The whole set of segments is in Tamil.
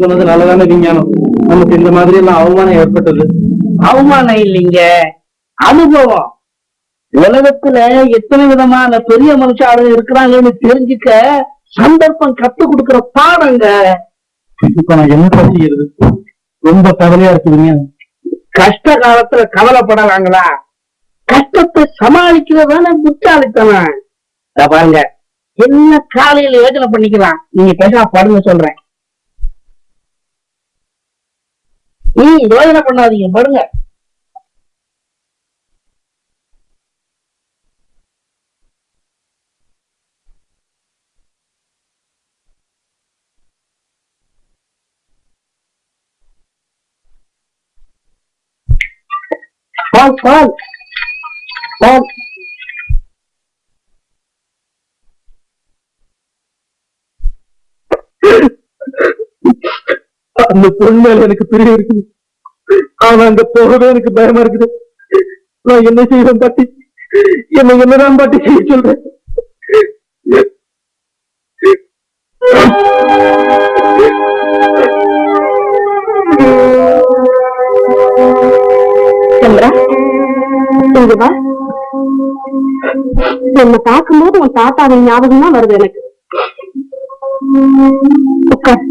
சொன்னது நல்லதானே விஞ்ஞானம் நமக்கு இந்த மாதிரி எல்லாம் அவமானம் ஏற்பட்டது. அவமானம் இல்லைங்க. அனுபவம். உலகத்துல எத்தனை விதமான பெரிய மனுஷாலும் இருக்கிறாங்கன்னு தெரிஞ்சுக்க சந்தர்ப்பம் கத்து கொடுக்கிற பாடங்க. இப்ப நான் என்ன செய்யறது ரொம்ப கவலையா இருக்கு விஞ்ஞானம் கஷ்ட காலத்துல கவலைப்படலாங்களா? கஷ்டத்தை சமாளிக்கிறதான புத்தாலித்தனம் இதோ பாருங்க. என்ன காலையில யோசனை பண்ணிக்கலாம். நீங்க பேசா படுங்க சொல்றேன். நீ யோஜனை பண்ணாதீங்க படுங்க. பால் பால். பால். அந்த பொண்ணு மேல எனக்கு பிரிய இருக்குது. ஆனா அங்க போகவே எனக்கு பயமா இருக்குது. நான் என்ன செய்வேன் பாட்டி? என்ன என்னதான் பாட்டி செய்ய சொல்றேன்? என்ன பார்க்கும்போது உன் தாத்தாவின் ஞாபகம் தான் வருது எனக்கு. உட்கார்.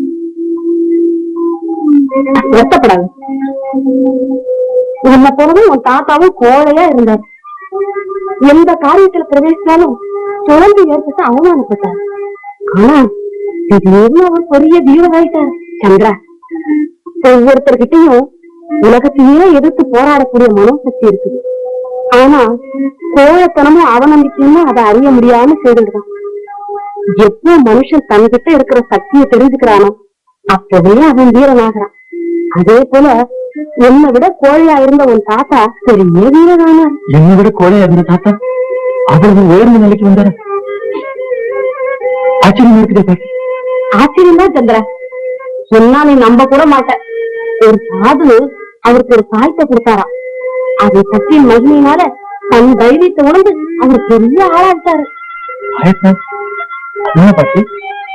வருத்தப்படாது. உன்னை போலவே உன் தாத்தாவும் கோழையா இருந்தார். எந்த காரியத்துல பிரவேசிச்சாலும் சுழந்து ஏற்பட்டு அவமானப்பட்டார் ஆனா திடீர்னு அவர் பெரிய வீரராயிட்டார் சந்திரா. ஒவ்வொருத்தர்கிட்டயும் உலகத்தையே எதிர்த்து போராடக்கூடிய மனம் சக்தி இருக்கு ஆனா கோழத்தனமும் அவநம்பிக்கையுமே அதை அறிய முடியாம செய்துடுறான் எப்போ மனுஷன் தன்கிட்ட இருக்கிற சக்தியை தெரிஞ்சுக்கிறானோ அப்பவே அவன் வீரனாகிறான். அதே போல என்னை விட கோழையா இருந்த உன் தாத்தா பெரிய வீரனானார் என்னை விட கோழையா இருந்த தாத்தா? அவ்வளவு உயர்ந்த நிலைக்கு வந்தாரு? ஆச்சரியம் இருக்குதே ஆச்சரியம் தான் சந்திரா. சொன்னா நீ நம்ப கூட மாட்ட. ஒரு சாது அவருக்கு ஒரு சாயத்தை கொடுத்தாராம். அதை பற்றி மகிமையினால தன் தைரியத்தை உணர்ந்து அவர் பெரிய ஆளாட்டாரு என்ன பாட்டி?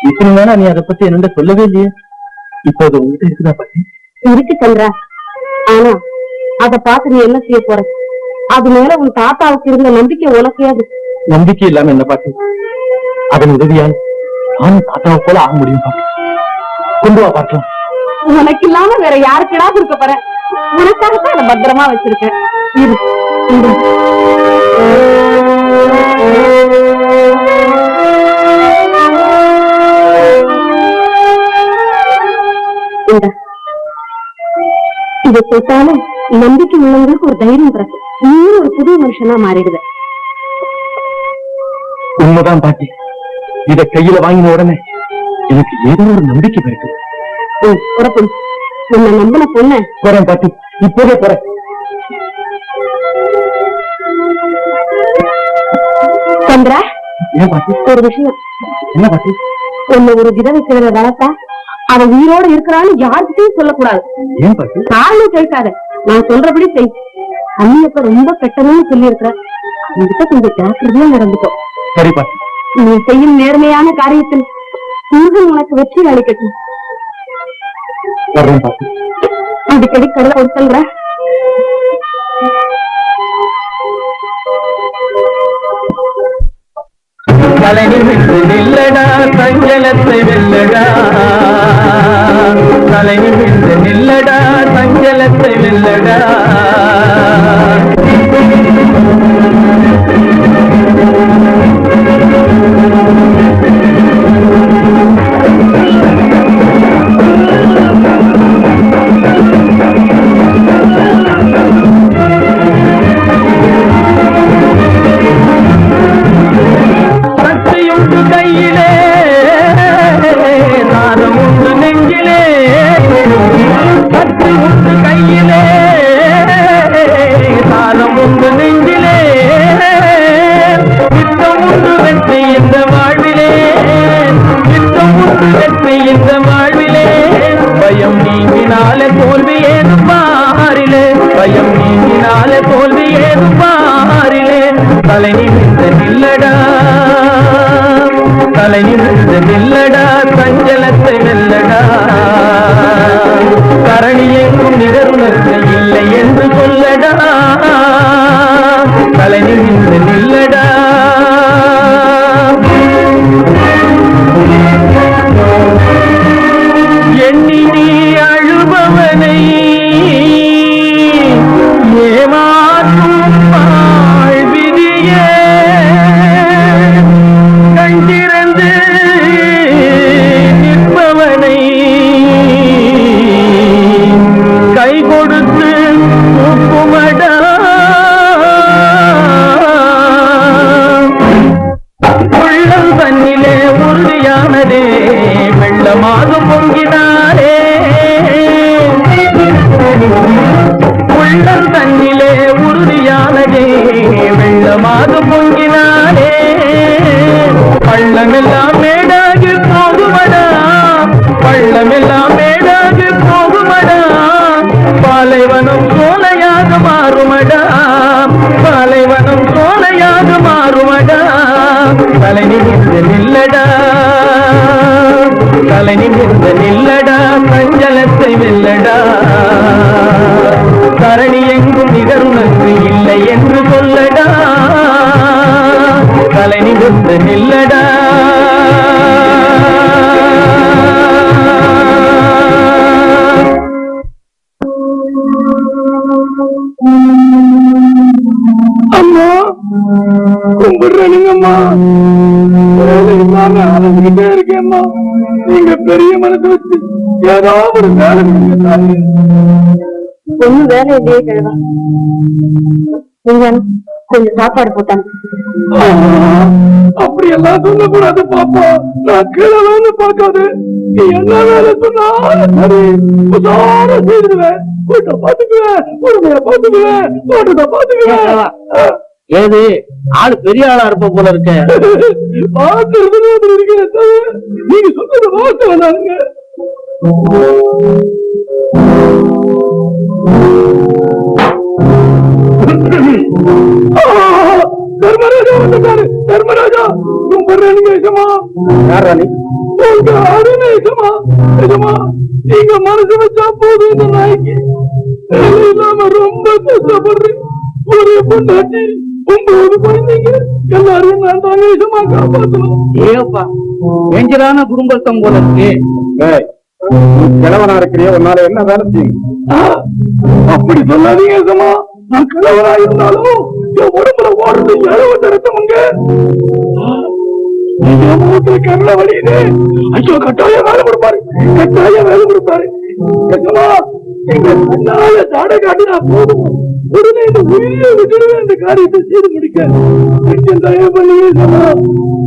இத்தனை நாளா நீ அதை பத்தி என்னண்ட சொல்லவே இல்லையே? இப்போது உங்ககிட்ட இருக்குதா பாட்டி? இருக்கு சந்திரா. ஆனா அத பார்த்து நீ என்ன செய்ய போற? அது மேல உன் தாத்தாவுக்கு இருந்த நம்பிக்கை உனக்கையாது நம்பிக்கை இல்லாம என்ன பாட்டி அதன் உதவியால் நானும் தாத்தாவை போல ஆக முடியும் பாட்டி கொண்டு வா பார்க்கலாம். உனக்கு இல்லாம வேற யாருக்குடா கொடுக்க போற? உனக்காகத்தான் அதை பத்திரமா வச்சிருக்கேன். இரு. இதை தொட்டாலும் நம்பிக்கை உள்ளவங்களுக்கு ஒரு தைரியம் பிறகு நீயும் ஒரு புது மனுஷனா மாறிடுவ உண்மைதான் பாட்டி. இத கையில வாங்கின உடனே எனக்கு ஏதோ ஒரு நம்பிக்கை இருக்கு ம், புறப்படு. உன்னை நம்பின பொண்ண. போறேன் பாட்டி. இப்போதே போறேன். சந்திரா? ஒரு விஷயம். என்ன பாட்டி? உன்னை ஒரு விதவை கிழமை வளர்த்தா அவ உயிரோட இருக்கிறான்னு யாருக்கிட்டையும் சொல்லக்கூடாது. காரணம் கேட்காத. நான் சொல்றபடி செய். அண்ணியப்ப ரொம்ப கெட்டதுன்னு சொல்லி இருக்கிற உங்ககிட்ட கொஞ்சம் ஜாக்கிரதையா நடந்துட்டோம் சரி பாட்டி. நீ செய்யும் நேர்மையான காரியத்தில் முருகன் உனக்கு வெற்றி அளிக்கட்டும். அடிக்கடி கடலை கொடுத்தல்ற தலைநிமிர்ந்து நில்லடா சஞ்சலத்தை வெல்லடா. தலை தலைநிமிர்ந்து நில்லடா சஞ்சலத்தை நில்லடா. தலை நிமிர்ந்து நில்லடா. தலை நிமிர்ந்து நில்லடா சஞ்சலத்தை வெல்லடா. கரணி எங்கும் நிகருணர்வு இல்லை என்று சொல்லடா. தலை நிமிர்ந்து நில்லடா சொல்லடா தலை நிமிர்ந்து நில்லடா. அம்மா கும்பிடுறேனுங்கம்மா. வேலை இல்லாம அலைஞ்சுக்கிட்டே இருக்கேம்மா. நீங்க பெரிய மனசு வச்சு ஏதாவது ஒரு வேலை. ஒண்ணும் வேலை இல்லையே கழுவா. நீங்க கொஞ்சம் சாப்பாடு போட்டாங்க அப்படி எல்லாம் சொல்லக்கூடாது பாப்பா. நான் கீழே பார்க்காது. நீ என்ன வேலை சொன்னாலும் சரி வீட்டை பாத்துக்குவேன் உடனே பாத்துக்குவேன் தோட்டத்தை பாத்துக்குவேன் ஏது? ஆளு பெரிய ஆளா இருப்ப போல இருக்க. பாக்குறது இருக்கிறேன் தவிர நீங்க சொன்னது வார்த்தை தர்மராஜா வந்துட்டாரு தர்மராஜா கும்பிடுறேனுங்க எஜமா யாரா நீ உங்க எஜமா எஜமா நீங்க மனசு வச்சா போதும் இந்த நாய்க்கு இல்லாம ரொம்ப கஷ்டப்படுறேன் ஒரு பொண்டாட்டி ஒன்பது குழந்தைங்க எல்லாரையும் நான் தாங்க எஜமா காப்பாத்தணும் ஏப்பா டேஞ்சரான குடும்பத்தம் போல இருக்கு கிழவனா இருக்கிறிய உன்னால என்ன வேலை செய்யும்? அப்படி சொல்லாதீங்க எசமா நான் கணவனா இருந்தாலும் என் உடம்புல ஓடுறது இளவட்ட ரத்தமுங்க என் முகத்துல வழியுது ஐயோ கட்டாயம் வேலை கொடுப்பாரு. கட்டாயம் வேலை கொடுப்பாரு. எசமா எங்க கண்ணால தாட போதும். உடனே இந்த உயிரியை விட்டுடுவேன் இந்த காரியத்தை செய்து முடிக்க. தயவு பண்ணி எசமா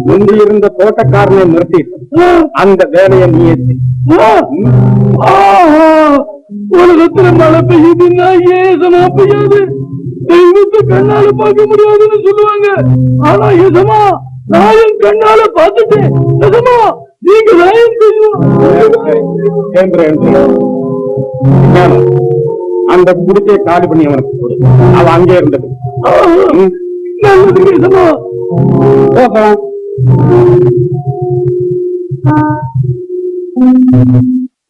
முந்தி இருந்த தோட்டக்காரனை நிறுத்திட்டு அந்த வேலையை நீ உலகத்துல மழை பெய்யுதுன்னா ஏசமா பெய்யாது. தெய்வத்தை கண்ணால பார்க்க முடியாதுன்னு சொல்லுவாங்க. ஆனா ஏசமா நான் என் கண்ணால பார்த்துட்டேன். ஏசமா நீங்க அந்த குடிசை காலி பண்ணி அவனுக்கு அவ அங்கே இருந்தது. நல்லது ஏசமா.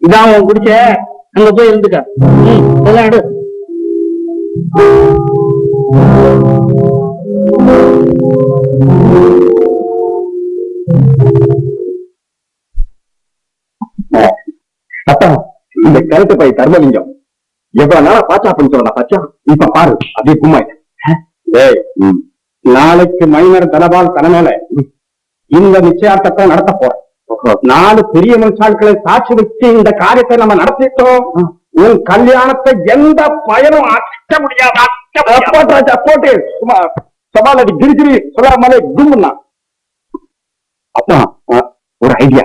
இதான் அவன் குடிச்ச. அங்க போய் இருந்துக்க. ம், இதெல்லாம் எடு. அப்பா இந்த கருத்து பை தர்மலிங்கம். எவ்வளவு நாளா பாச்சா அப்படின்னு சொல்லலாம் பாச்சா? இப்ப பாரு அப்படியே கும்மாய் ஏய் நாளைக்கு மைனர் தனபால் தலைமையில இந்த நிச்சயார்த்தத்தை நடத்த போறேன். நாலு பெரிய மனுஷாட்களை சாட்சி வச்சு இந்த காரியத்தை நம்ம நடத்திட்டோம். உன் கல்யாணத்தை எந்த பயனும் அட்ட முடியாது போட்டு சும்மா சவால் அடி கிரி கிரி சொல்லாமலே அப்பா அஹ், ஒரு ஐடியா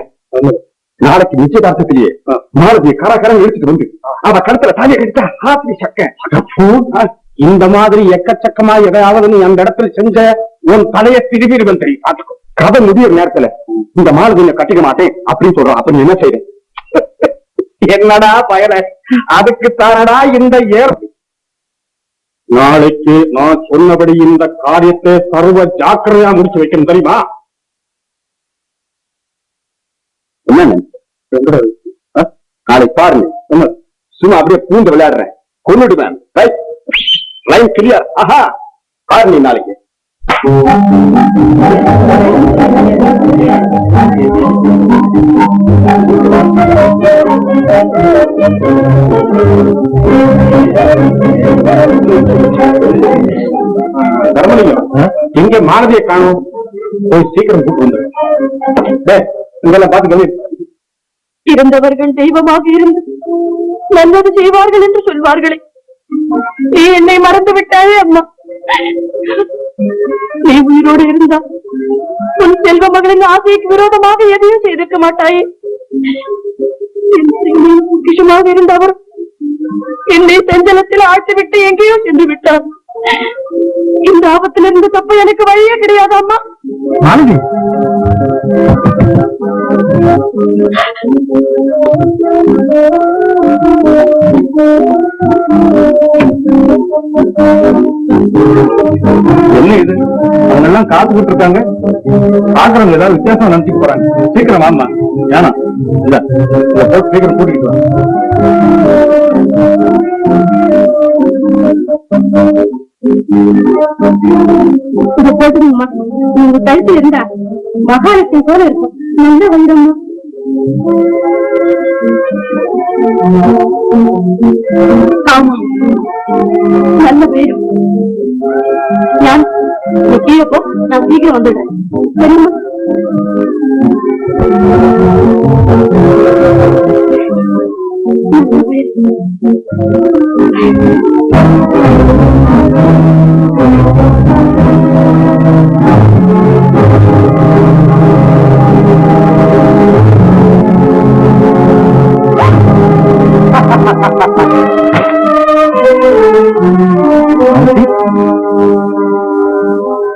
நாளைக்கு நிச்சயதார்த்தத்திலேயே மாலதியை கரகரம் எடுத்துட்டு வந்து அவ கழுத்துல தாலியை கட்டிட்டா ஹாத்தி சக்க. இந்த மாதிரி எக்கச்சக்கமா எதையாவது நீ அந்த இடத்துல செஞ்ச உன் தலையை திரும்பிடுவன் தெரியும். கதை முடியிற நேரத்துல இந்த மாலதியை கட்டிக்க மாட்டேன் அப்படின்னு சொல்றான். அப்ப நீ என்ன செய்ய என்னடா பயல? அதுக்கு தானடா இந்த ஏர் நாளைக்கு நான் சொன்னபடி இந்த காரியத்தை சர்வ ஜாக்கிரதையா முடிச்சு வைக்கணும் தெரியுமா? என்ன எங்கடா நாளைக்கு பாருங்க. சும்மா சும்மா அப்படியே பூந்து விளையாடுறேன். கொண்டுடுவேன் ரைட். லைன் கிளியர் ஆஹா. பாருங்க நாளைக்கு. எங்க மாணவியை காணும். போய் சீக்கிரம் கூட்டு வந்து டேய், இதெல்லாம் பாத்து கவி இருந்தவர்கள் தெய்வமாக இருந்து நல்லது செய்வார்கள் என்று சொல்வார்களே. நீ என்னை மறந்து விட்டாயே அம்மா. நீ உயிரோடு இருந்தா உன் செல்வ மகளின் ஆசைக்கு விரோதமாக எதையும் செய்திருக்க மாட்டாயே. என் பொக்கிஷமாக இருந்த அவர் என்னை செஞ்சலத்தில் ஆழ்த்திவிட்டு எங்கேயோ சென்று விட்டார். இந்த ஆபத்துல ஆபத்திலிருந்து தப்ப எனக்கு வழியே கிடையாது அம்மா மாணவி. என்ன இது? அவங்க எல்லாம் காத்துக்கிட்டு இருக்காங்க பாக்குறவங்க ஏதாவது வித்தியாசம் நினைச்சுட்டு போறாங்க. சீக்கிரம் ஆமா ஏனா இல்ல சீக்கிரம் கூட்டிட்டு வா. இத போட்டுங்கம்மா நீங்க கழுத்து இருந்தா மகாலட்சுமி போல இருக்கும். நல்ல வைரம்மா ஆமா. நல்ல வைரம் நான் நீ கீழே போ. நான் சீக்கிரம் வந்துடுறேன். சரிம்மா? நல்ல வைரம்.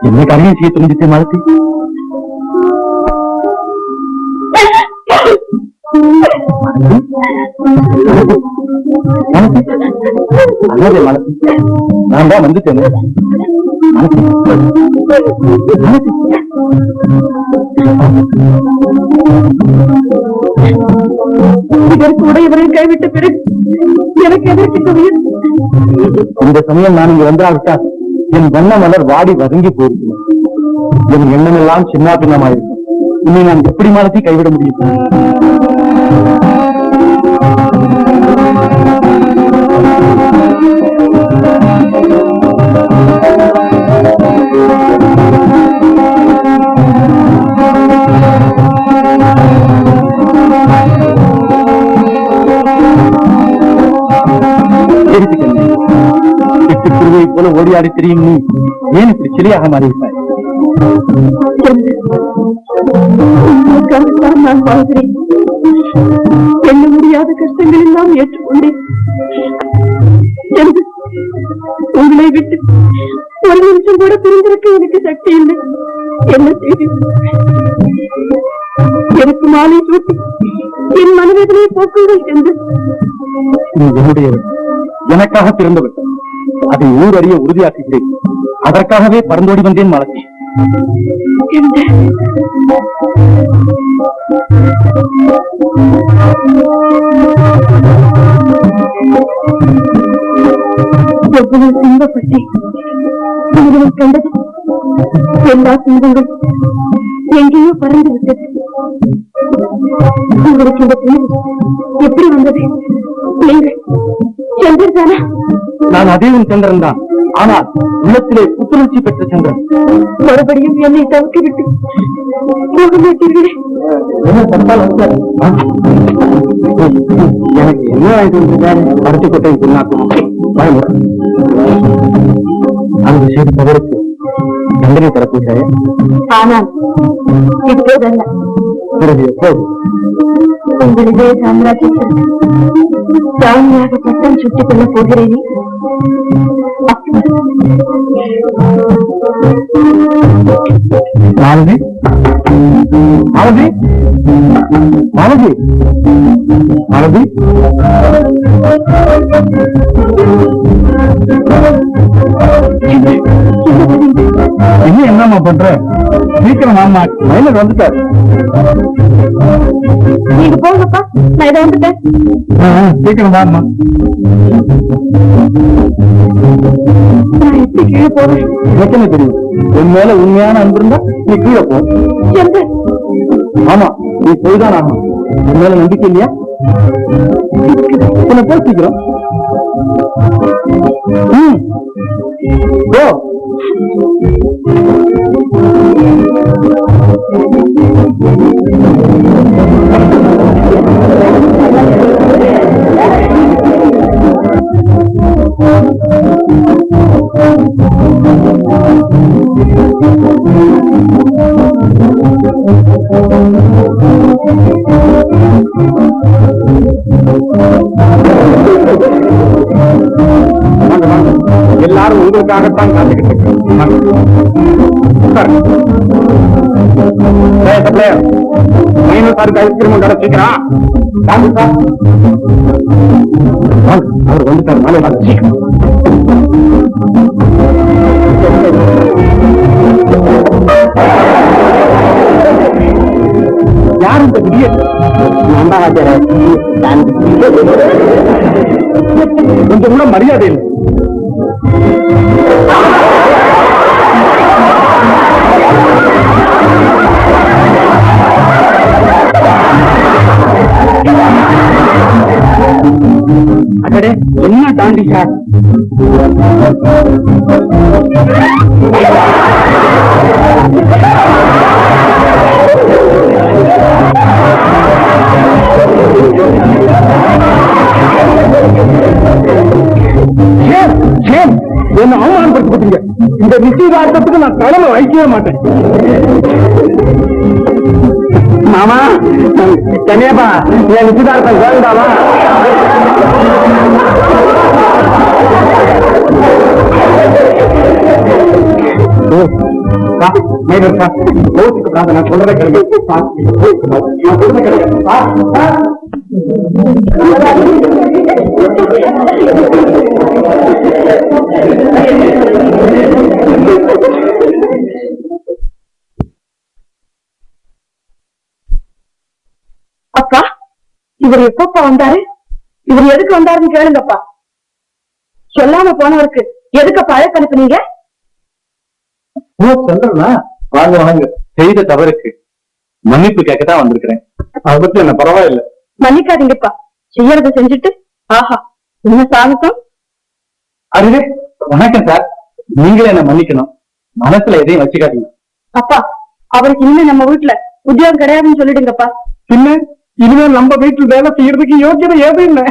என்ன காரியம் செய்ய துணிஞ்சிட்டு நான் தான் வந்துட்டேன். இதற்கு உடையவரை கைவிட்ட பிறகு எனக்கு எதற்கு இந்த சமயம் நான் இங்க வந்தாவிட்டால் என் வண்ண மலர் வாடி வதங்கி போயிருக்கும் என் எண்ணமெல்லாம் சின்ன பின்னமாயிருக்கும் இனி நான் எப்படி மாலத்தி கைவிட முடியும்? ஓடியாடி தெரியும்? நீ ஏன் இப்படி சிலையாக மாறிவிட்டாய் நான் வாழ்கிறேன் எண்ண முடியாத கஷ்டங்கள் எல்லாம் ஏற்றுக்கொண்டேன் உங்களை விட்டு ஒரு நிமிஷம் கூட பிரிந்திருக்க எனக்கு சக்தி இல்லை. என்ன செய்தி? எனக்கு மாலை சூட்டி என் மனவேதனையை போக்குங்கள் என்று. எனக்காக பிறந்தவன் அதை ஊர் உறுதியாக்குகிறேன். அதற்காகவே பறந்தோடி வந்தேன் மாலத்தி என்று எவ்வளவு துன்பப்பட்டு கண்டது எல்லா துன்பங்கள் எங்கேயோ பறந்து விட்டது. உங்களுக்கு இந்த துன்பம் எப்படி வந்தது? நீங்கள் சென்றிருந்தானா நான் அதே உன் சந்திரன் தான். ஆனால் உள்ளத்திலே புத்துணர்ச்சி பெற்ற சந்திரன் மறுபடியும் என்னை தவிர்த்து விட்டு போக மாட்டீர்களே? எனக்கு என்ன ஆயிடுச்சு பருத்தி கொட்டை பின்னாக்கும் அந்த செய்தி தவறுக்கு అందరి ತರ ಕೂಸೆ ಹಾನಾ ಇತ್ತೋದಲ್ಲ ಬರಲಿ ಹೋಗು ಉಂಗಳಿದೆ ಸಾಮ್ರಾಜ್ಯ ಸೌಮ್ಯಾಗ ಪಟ್ಟಣ ಚುಟ್ಟಿಕೊಂಡು ಹೋಗಿರೇನಿ మాలది మాలది మాలది మాలది என்னம்மா பண்ற? சீக்கிரம் ஆமா மைனர் வந்துட்டார். நீங்க போங்கப்பா. நான் இதை வந்துட்டேன். சீக்கிரம் வாமா கீழே தெரியும்? உன் மேல உண்மையான அன்பு இருந்தா நீ கீழே போ. ஆமா நீ போய்தான் ஆகணும் உன் மேல நம்பிக்கை இல்லையா? போ சீக்கிரம் ம். போ அதுக்காகத்தான் காத்துக்கிட்டு இருக்கேன் வாங்க. சாருக்கு ஐஸ்கிரீம் கடை சீக்கிரம் அவர் வந்துட்டார் நாளை வாங்க சீக்கிரம் இந்த கொஞ்சம் கூட மரியாதை இல்லை என்ன தாண்டி சார்? இந்த நிச்சயதார்த்தத்துக்கு நான் தலைமை வைக்கவே மாட்டேன். மாமா கன்னியப்பா என் நிச்சயதார்த்தம் வேண்டாமா? நான் சொல்றதை கேளுங்க. இவர் எப்பப்பா வந்தாரு? இவர் எதுக்கு வந்தாருன்னு கேளுங்கப்பா. சொல்லாம போனவருக்கு எதுக்கு அழைப்பு அனுப்புனீங்க? ஓ சொல்றா வாங்க வாங்க செய்த தவறுக்கு மன்னிப்பு கேட்கத்தான் வந்திருக்கிறேன். அதை பத்தி என்ன பரவாயில்ல. மன்னிக்காதீங்கப்பா. செய்யறத செஞ்சுட்டு ஆஹா என்ன சாகசம்? அதுவே வணக்கம் சார். நீங்களே என்ன மன்னிக்கணும். மனசுல எதையும் வச்சுக்காதீங்க. அப்பா அவருக்கு இனிமே நம்ம வீட்டுல உத்தியோகம் கிடையாதுன்னு சொல்லிடுங்கப்பா. பின்ன? இனிமேல் நம்ம வீட்டில் வேலை செய்யறதுக்கு யோக்கியதை ஏதும் இல்லை.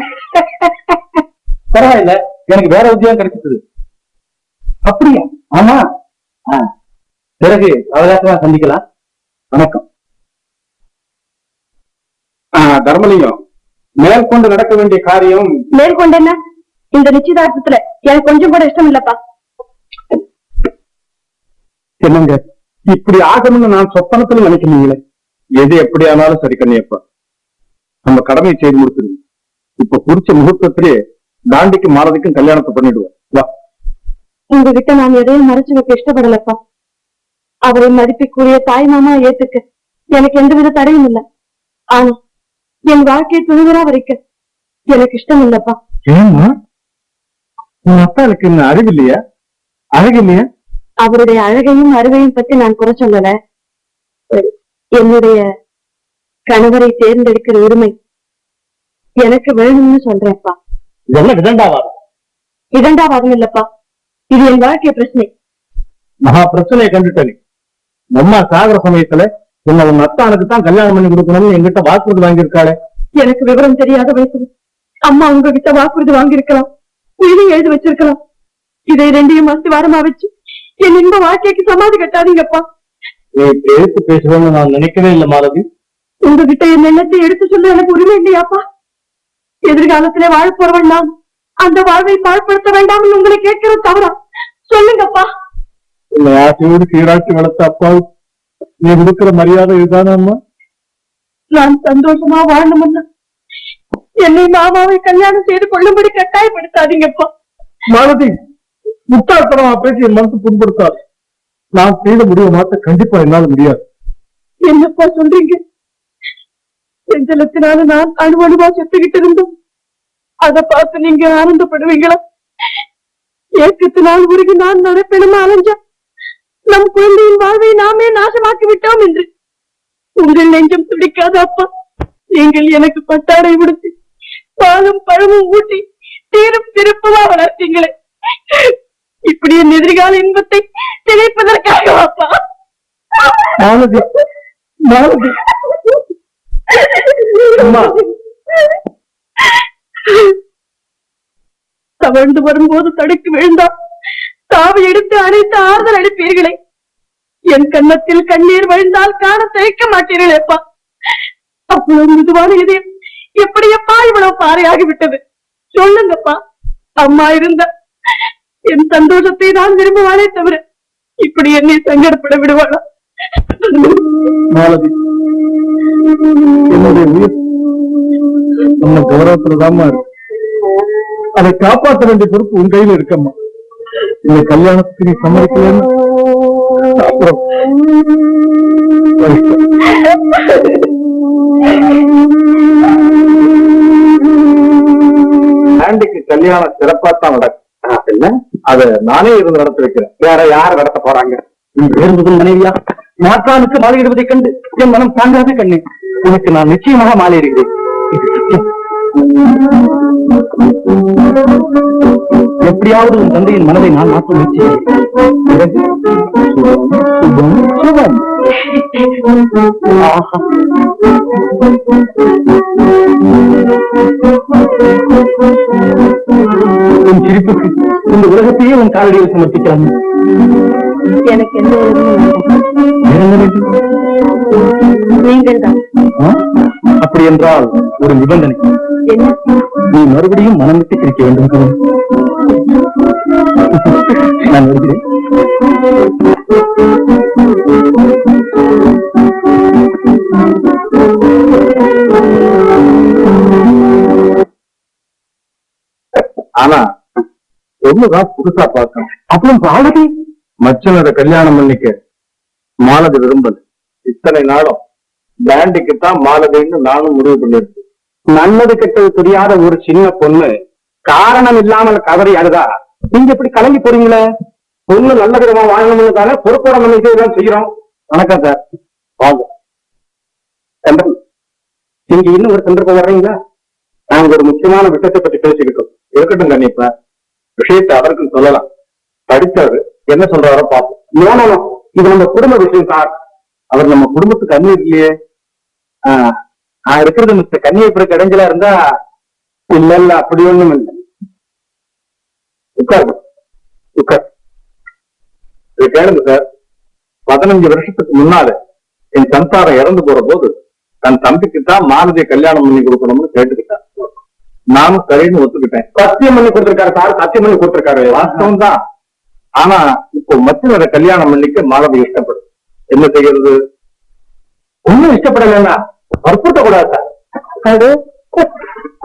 பரவாயில்ல. எனக்கு வேற உத்தியோகம் கிடைச்சிட்டது அப்படியா? ஆமா. பிறகு அவகாசமா சந்திக்கலாம். வணக்கம். தர்மலிங்கம். மேற்கொண்டு நடக்க வேண்டிய காரியம்? மேற்கொண்டு என்ன? இந்த நிச்சயதார்த்தத்துல எனக்கு கொஞ்சம் கூட இஷ்டம் இல்லப்பா. என்னங்க? இப்படி ஆகணும்னு நான் சொப்பனத்துல நினைக்கிறீங்களே. எது எப்படி ஆனாலும் சரி கண்ணியப்பா நம்ம கடமையை செய்து முடிச்சிருங்க இப்ப குறிச்ச முகூர்த்தத்திலே தாண்டிக்கு மாறதுக்கும் கல்யாணத்தை பண்ணிடுவோம். வா. உங்ககிட்ட நான் எதையும் மறைச்சு வைக்க இஷ்டப்படலப்பா. அவரை மதிப்பிற்குரிய தாய் மாமா ஏத்துக்க எனக்கு எந்தவித தடையும் இல்ல. ஆனா என் வாழ்க்கையை துணிவரா வரைக்க எனக்கு இஷ்டம் இல்லப்பா ஏமா உன் அப்பாளுக்கு இன்னும் அறிவில்லையா அழகில்லையா அவருடைய அழகையும் அறிவையும் பத்தி நான் குறை சொல்லல. என்னுடைய கணவரை தேர்ந்தெடுக்கிற உரிமை எனக்கு வேணும்னு சொல்றேன்ப்பா. இதெல்லாம் விதண்டாவாதம் இரண்டாவது இல்லப்பா. இது என் வாழ்க்கை பிரச்சனை. மகா பிரச்சனையை கண்டுட்டனே அம்மா சாகர சமயத்துல உன்னை உன் அத்தானுக்கு தான் கல்யாணம் பண்ணி கொடுக்கணும்னு என்கிட்ட வாக்குறுதி வாங்கியிருக்காளே. எனக்கு விவரம் தெரியாத வயசுல அம்மா உங்ககிட்ட வாக்குறுதி வாங்கியிருக்கலாம். உயிரை எழுதி வச்சிருக்கலாம். இதை ரெண்டையும் அஸ்திவாரமா வச்சு என் இன்ப வாழ்க்கைக்கு சமாதி கட்டாதீங்கப்பா. நீ எடுத்து பேசுவேன்னு நான் நினைக்கவே இல்லை மாலதி. உங்ககிட்ட என் எண்ணத்தை எடுத்து சொல்ல எனக்கு உரிமை இல்லையாப்பா? எதிர்காலத்திலே வாழ போறவன் நான். அந்த வாழ்வை பாழ்படுத்த வேண்டாம்னு உங்களை கேட்கிறது தவறா? சொல்லுங்கப்பா. உன்னை ஆசையோடு சீராட்டி வளர்த்த அப்பாவு நீ கொடுக்கிற மரியாதை இதுதானே அம்மா? நான் சந்தோஷமா வாழணும்னா என்னை மாமாவை கல்யாணம் செய்து கொள்ளும்படி கட்டாயப்படுத்தாதீங்கப்பா. மாலதி முட்டாள்தனமா பேசி என் மனசு புண்படுத்தாது. நான் செய்த முடிவை மாத்த கண்டிப்பா என்னால முடியாது. என்னப்பா சொல்றீங்க? செஞ்சலத்தினால நான் அணுவணுவா செத்துக்கிட்டு இருந்தோம் அத பார்த்து நீங்க ஆனந்தப்படுவீங்களா? ஏக்கத்தினால் உருகி நான் நடப்பிடமா அலைஞ்சேன். நம் குழந்தையின் வாழ்வை நாமே நாசமாக்கி விட்டோம் என்று. உங்கள் நெஞ்சம் துடிக்காத அப்பா நீங்கள் எனக்கு பட்டாடை விடுத்து பாலும் பழமும் ஊட்டி தீரும் திருப்பமா வளர்த்தீங்களே. இப்படி என் எதிர்கால இன்பத்தை திணைப்பதற்காக அப்பா? மாலதி மாலதி. அம்மா. தவழ்ந்து வரும்போது தடுக்க விழுந்தால் தாவி எடுத்து அனைத்து ஆறுதல் அளிப்பீர்களே. என் கன்னத்தில் கண்ணீர் வழிந்தால் காண தயக்க மாட்டீர்களேப்பா. அவ்வளவு மிதுவான இதயம் எப்படியப்பா இவ்வளவு பாறையாகி விட்டது சொல்லுங்கப்பா. அம்மா இருந்த என் சந்தோஷத்தை நான் விரும்புவானே தவிர இப்படி என்னை சங்கடப்பட விடுவானா மாலதி. என்னுடைய உயிர். நம்ம கௌரவத்துலதாம்மா இருக்கு அதை காப்பாற்ற வேண்டிய பொறுப்பு உன் கையில இருக்கம்மா. இந்த கல்யாணத்துக்கு நீ சம்மதிக்கலன்னு அப்புறம் ஆண்டிக்கு கல்யாணம் சிறப்பா தான் நடக்கும் அத நானே இருந்து நடத்தி வைக்கிறேன். வேற யார் நடத்த போறாங்க? நீ வேறுபதும் மனைவியா? மாற்றானுக்கு மாலையிடுவதைக் கண்டு என் மனம் தாங்காது கண்ணே உனக்கு நான் நிச்சயமாக மாலையிடுகிறேன் இது சத்தியம். எப்படியாவது உன் தந்தையின் மனதை நான் மாற்ற முயற்சி செய்கிறேன். உன் சிரிப்புக்கு இந்த உலகத்தையே உன் காலடியில் சமர்ப்பிக்கலாம். எனக்கு எந்த? நீங்கள் தான்? அப்படி என்றால் ஒரு நிபந்தனை. நீ மறுபடியும் மனம் விட்டு சிரிக்க வேண்டும் கவன் நான் வருகிறேன். ஆனா ஒண்ணுதான் புதுசா பார்க்கணும். அப்புறம் பாலதி மச்சனரை கல்யாணம் பண்ணிக்க மாலதி விரும்பல. இத்தனை நாளும் பிராண்டிக்கு தான் மாலதின்னு நானும் முடிவு பண்ணிருக்கேன் நல்லது கெட்டது தெரியாத ஒரு சின்ன பொண்ணு காரணம் இல்லாமல் கதறி அழுதா? நீங்க இப்படி கலங்கி போறீங்களே? பொண்ணு நல்ல விதமா வாங்கணும்னு தானே பொறுப்போட நம்ம இதெல்லாம் செய்யறோம். வணக்கம் சார். வாங்க. சந்திரன் நீங்க இன்னும் ஒரு சந்தர்ப்பம் வர்றீங்களா? நாங்க ஒரு முக்கியமான விஷயத்தை பத்தி பேசிக்கிட்டோம். இருக்கட்டும் கண்டிப்பா விஷயத்தை அவருக்கு சொல்லலாம். படித்தவர் என்ன சொல்றாரோ பார்ப்போம். இது நம்ம குடும்ப விஷயம் சார் அவர் நம்ம குடும்பத்துக்கு அண்ணி இல்லையே. ஆஹ், நான் இருக்கிறது மிஸ்டர் கண்ணியை இப்படி கடைஞ்சலா இருந்தா இல்ல இல்ல அப்படி ஒண்ணும் இல்லை. உட்காரு உட்கார். இது கேளுங்க சார் பதினஞ்சு வருஷத்துக்கு முன்னால என் சம்சாரம் இறந்து போற போது தன் தம்பிக்கு தான் மாலதியை கல்யாணம் பண்ணி கொடுக்கணும்னு கேட்டுக்கிட்டான். நானும் சரின்னு ஒத்துக்கிட்டேன். சத்தியம் பண்ணி கொடுத்திருக்காரு சார் சத்தியம் பண்ணி கொடுத்திருக்காரு. வாஸ்தவம் தான் ஆனா இப்போ மத்தியவரை கல்யாணம் பண்ணிக்க மாலதி இஷ்டப்படும். என்ன செய்யறது? ஒண்ணும் இஷ்டப்படலன்னா வற்புறுத்த கூடாது சார். அது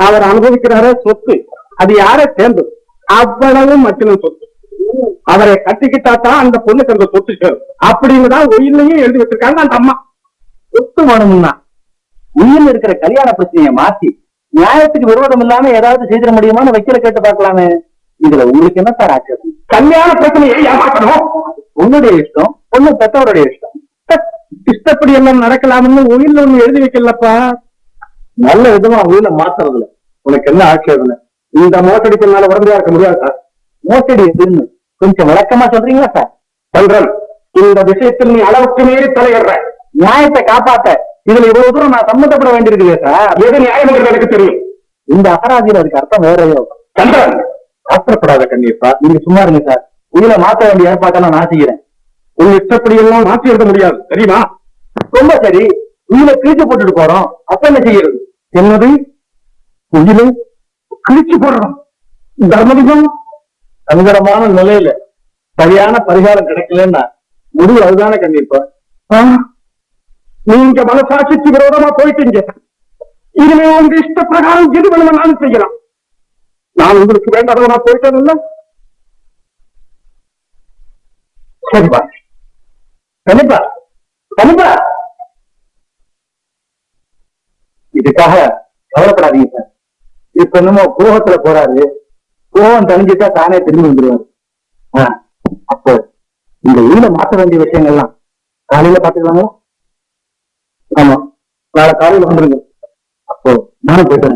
அவர் அனுபவிக்கிறார சொத்து. அது யார சேர்ந்தது? அவ்வளவு மத்தியம் சொத்து. அவரை கட்டிக்கிட்டா தான் அந்த பொண்ணுக்கு அந்த சொத்து சேரும். அப்படின்னு தான் உயிர்லையும் எழுதி வச்சிருக்காங்க அந்த அம்மா. சொத்து வேணும்னா உயிர்ல இருக்கிற கல்யாண பிரச்சனையை மாத்தி நியாயத்துக்கு விரோதம் இல்லாம ஏதாவது செய்திட முடியுமான்னு வைக்கல கேட்டு பார்க்கலாமே. இதுல உங்களுக்கு என்ன சார் ஆச்சரியம்? கல்யாண பிரச்சனையை ஏமாற்றணும். உன்னுடைய இஷ்டம் பொண்ணு பெற்றவருடைய இஷ்டம். இஷ்டப்படி எல்லாம் நடக்கலாம்னு உயிர்ல ஒண்ணு எழுதி வைக்கலப்பா. நல்ல விதமா உயிரை மாத்துறதுல. உனக்கு என்ன ஆட்சேபம் இந்த மோசடிக்கு மேல உடம்பையா இருக்க முடியாது சார். மோசடி எதுன்னு கொஞ்சம் விளக்கமா சொல்றீங்களா சார்? சொல்றேன் இந்த விஷயத்தில் நீ அளவுக்கு மீறி தலையிடுற. நியாயத்தை காப்பாத்த. இதுல இவ்வளவு தூரம் நான் சம்மந்தப்பட வேண்டியிருக்குது சார் எது நியாயம் என்று எனக்கு தெரியும். இந்த அகராதியில அதுக்கு அர்த்தம் வேறையோ சந்திரன் ஆத்திரப்படாத கண்ணீர்ப்பா நீங்க சும்மா இருங்க சார். உயிரை மாத்த வேண்டிய ஏற்பாட்டை நான் செய்கிறேன் உங்க இஷ்டப்படி எல்லாம் மாற்றி எழுத முடியாது. தெரியுமா? ரொம்ப சரி. உயிரை கிழிச்சு போட்டுட்டு போறோம். அப்ப என்ன செய்யறது? என்னது? உயிரை கிழிச்சு போடுறோம். தர்மதிகம் சங்கடமான நிலையில சரியான பரிகாரம் கிடைக்கலன்னா முடிவு அதுதானே கண்டிப்பா நீங்க மனசாட்சிக்கு விரோதமா போயிட்டீங்க. இனிமே உங்க இஷ்ட பிரகாரம் எது வேணும்னாலும் செய்யலாம். நான் உங்களுக்கு வேண்டாதவனா போயிட்டேன் இல்ல சரிப்பா கண்டிப்பா கண்டிப்பா இதுக்காக கவலைப்படாதீங்க சார். இப்ப என்னமோ கோபத்துல போறாரு. கோபம் தணிஞ்சிட்டா தானே திரும்பி வந்துருவாரு. அப்போ இந்த ஊர்ல மாத்த வேண்டிய விஷயங்கள்லாம் காலையில பாத்துக்கலாங்களா ஆமா. நாளை காலையில் வந்துருங்க. அப்போ நானும் போயிட்டு